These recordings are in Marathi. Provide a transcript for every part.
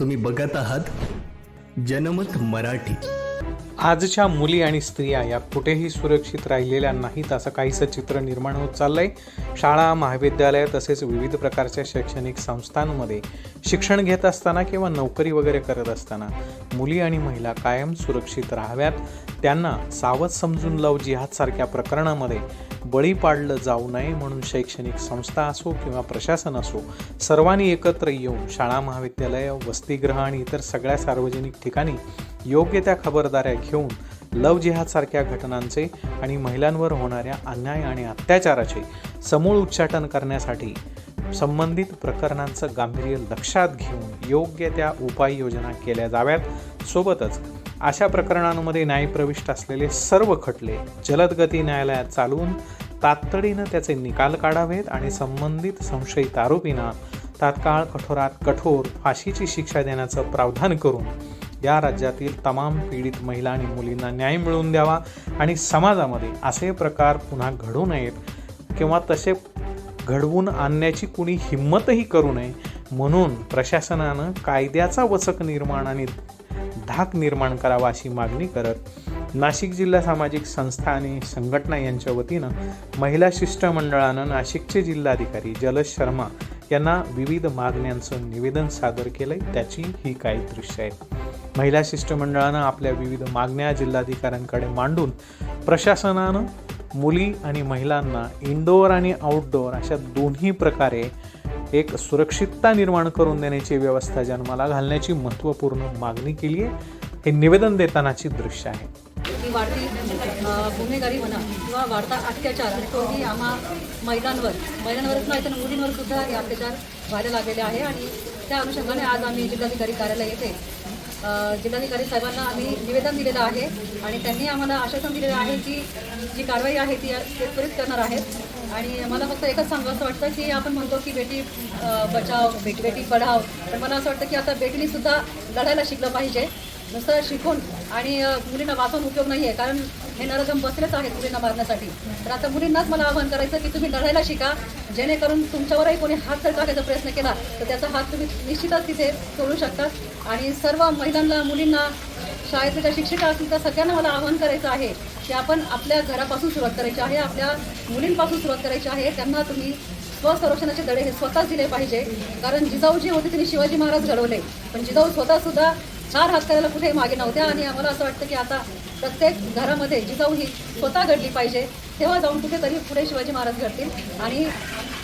तुम्ही बघत आहात जनमत मराठी. आजच्या मुली आणि स्त्रिया या कुठेही सुरक्षित राहिलेल्या नाहीत असं काहीसं चित्र निर्माण होत चाललंय. शाळा महाविद्यालय तसेच विविध प्रकारच्या शैक्षणिक संस्थांमध्ये शिक्षण घेत असताना किंवा नोकरी वगैरे करत असताना मुली आणि महिला कायम सुरक्षित राहाव्यात. त्यांना सावध समजून लव जिहादसारख्या प्रकरणामध्ये बळी पाडलं जाऊ नये म्हणून शैक्षणिक संस्था असो किंवा प्रशासन असो सर्वांनी एकत्र येऊन शाळा महाविद्यालय वसतिगृह आणि इतर सगळ्या सार्वजनिक ठिकाणी योग्य त्या खबरदाऱ्या घेऊन लव जिहादसारख्या घटनांचे आणि महिलांवर होणाऱ्या अन्याय आणि अत्याचाराचे समूळ उच्चाटन करण्यासाठी संबंधित प्रकरणांचं गांभीर्य लक्षात घेऊन योग्य त्या उपाययोजना केल्या जाव्यात. सोबतच अशा प्रकरणांमध्ये न्यायप्रविष्ट असलेले सर्व खटले जलदगती न्यायालयात चालवून तातडीनं त्याचे निकाल काढावेत आणि संबंधित संशयित आरोपींना तात्काळ कठोरात कठोर फाशीची शिक्षा देण्याचं प्रावधान करून या राज्यातील तमाम पीडित महिला आणि मुलींना न्याय मिळवून द्यावा आणि समाजामध्ये असे प्रकार पुन्हा घडू नयेत किंवा तसे घडवून आणण्याची कुणी हिंमतही करू नये म्हणून प्रशासनानं कायद्याचा वचक निर्माण आणि धाक निर्माण करावा अशी मागणी करत नाशिक जिल्हा सामाजिक संस्था आणि संघटना यांच्या वतीनं महिला शिष्टमंडळानं नाशिकचे जिल्हाधिकारी जलज शर्मा यांना विविध मागण्यांचं निवेदन सादर केलंय. त्याची ही काही दृश्य आहेत महिला शिष्टमंडळानं आपल्या विविध मागण्या जिल्हाधिकाऱ्यांकडे मांडून प्रशासनानं मुली आणि महिलांना इनडोअर आणि आउटडोअर अशा दोन्ही प्रकारे एक सुरक्षितता निर्माण करून देण्याची व्यवस्था जन्माला घालण्याची महत्त्वपूर्ण मागणी केली आहे. हे निवेदन देतानाची दृश्य आहे. ही वाढती गुन्हेगारी म्हणा किंवा वाढता अत्याचार आणि तोही आम्हा महिलांवर महिलांवरच नाही तर मुलींवर सुद्धा हे अत्याचार व्हायला लागलेले आहे आणि त्या अनुषंगाने आज आम्ही जिल्हाधिकारी कार्यालय येथे जिल्हाधिकारी साहेबांना आम्ही निवेदन दिलेलं आहे आणि त्यांनी आम्हाला आश्वासन दिलेलं आहे की जी कारवाई आहे ती त्वरित करणार आहेत. आणि मला फक्त एकच सांगू असं वाटतं की आपण म्हणतो की बेटी बचाव बेटी बेटी पढाव. तर मला असं वाटतं की आता बेटीने सुद्धा लढायला शिकलं पाहिजे. नुसतं शिकून आणि मुलींना वाचून उपयोग नाही आहे कारण हे नरजम बसलेच आहेत मुलींना मारण्यासाठी. तर आता मुलींनाच मला आवाहन करायचं की तुम्ही लढायला शिका. जेणेकरून तुमच्यावरही कोणी हात जर टाकायचा प्रयत्न केला तर त्याचा हात तुम्ही निश्चितच तिथे सोडू शकता. आणि सर्व महिलांना मुलींना शाळेतल्या ज्या शिक्षिका असतील त्या सगळ्यांना मला आवाहन करायचं आहे की आपण आपल्या घरापासून सुरुवात करायची आहे आपल्या मुलींपासून सुरुवात करायची आहे. त्यांना तुम्ही स्वसंरक्षणाचे धडे हे स्वतःच दिले पाहिजे. कारण जिजाऊ जे होते त्यांनी शिवाजी महाराज घडवले. पण जिजाऊ स्वतःसुद्धा चार हात करायला कुठेही मागे नव्हत्या आणि आम्हाला असं वाटतं की आता प्रत्येक घरामध्ये जिजाऊ ही स्वतः घडली पाहिजे तेव्हा जाऊन कुठेतरी पुढे शिवाजी महाराज घडतील. आणि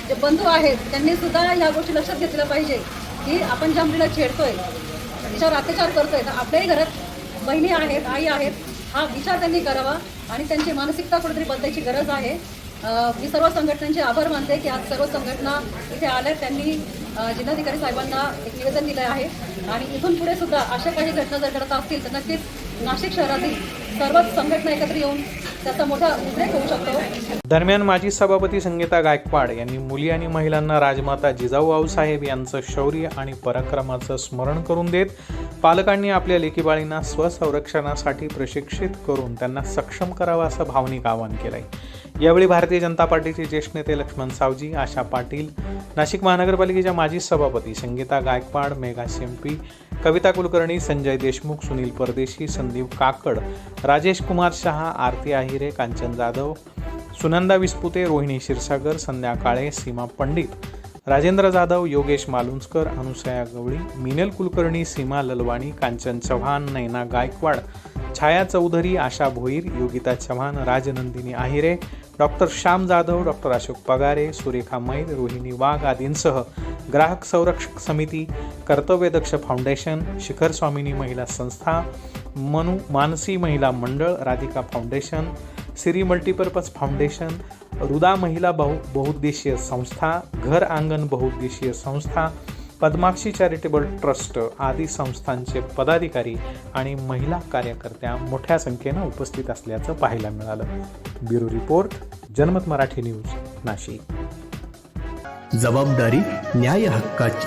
जे बंधू आहेत त्यांनी सुद्धा या गोष्टी लक्षात घेतल्या पाहिजे की आपण ज्या मुलीला छेडतोय तिच्यावर अत्याचार करतोय तर आपल्याही घरात बहिणी आहेत आई आहेत हा विचार त्यांनी करावा आणि त्यांची मानसिकता कुठेतरी बदलायची गरज आहे. मी सर्व संघटनांचे आभार मानते की आज सर्व संघटना इथे आल्या त्यांनी जिल्हाधिकारी साहेबांना एक निवेदन दिलं आहे. आणि इथून पुढे सुद्धा अशा काही घटना जर घडत असतील तर नक्कीच नाशिक शहरातील सर्वच संघटना एकत्र येऊन त्याचा मोठा उद्रेक होऊ शकतो. दरम्यान माजी सभापती संगीता गायकवाड यांनी मुली आणि महिलांना राजमाता जिजाऊ आऊसाहेब यांचं शौर्य आणि पराक्रमाचं स्मरण करून देत पालकांनी आपल्या लेकीबाळींना स्वसंरक्षणासाठी प्रशिक्षित करून त्यांना सक्षम करावं असं भावनिक आवाहन केलं आहे यावेळी भारतीय जनता पार्टीचे ज्येष्ठ नेते लक्ष्मण सावजी आशा पाटील नाशिक महानगरपालिकेच्या माजी सभापती संगीता गायकवाड मेघा शेंपी कविता कुलकर्णी संजय देशमुख सुनील परदेशी संदीप काकड राजेश कुमार शहा आरती आहिरे कांचन जाधव सुनंदा विस्पुते रोहिणी क्षीरसागर संध्या काळे सीमा पंडित राजेंद्र जाधव योगेश मालुंजकर अनुसया गवळी मिनल कुलकर्णी सीमा ललवाणी कांचन चव्हाण नैना गायकवाड छाया चौधरी आशा भोईर योगिता चव्हाण राजनंदिनी आहिरे डॉक्टर श्याम जाधव डॉक्टर अशोक पगारे सुरेखा मैर रोहिणी वाघ आदींसह ग्राहक संरक्षक समिती कर्तव्यदक्ष फाउंडेशन शिखर स्वामिनी महिला संस्था मनु मानसी महिला मंडळ Radhika foundation Siri multipurpose foundation Ruda महिला बहु बहुउद्देशीय संस्था घर आंगण बहुउद्देशीय संस्था पद्माक्षी चॅरिटेबल ट्रस्ट आदी संस्थांचे पदाधिकारी आणि महिला कार्यकर्त्या मोठ्या संख्येनं उपस्थित असल्याचं पाहायला मिळालं. ब्युरो रिपोर्ट जनमत मराठी न्यूज नाशिक. जबाबदारी न्याय हक्काची.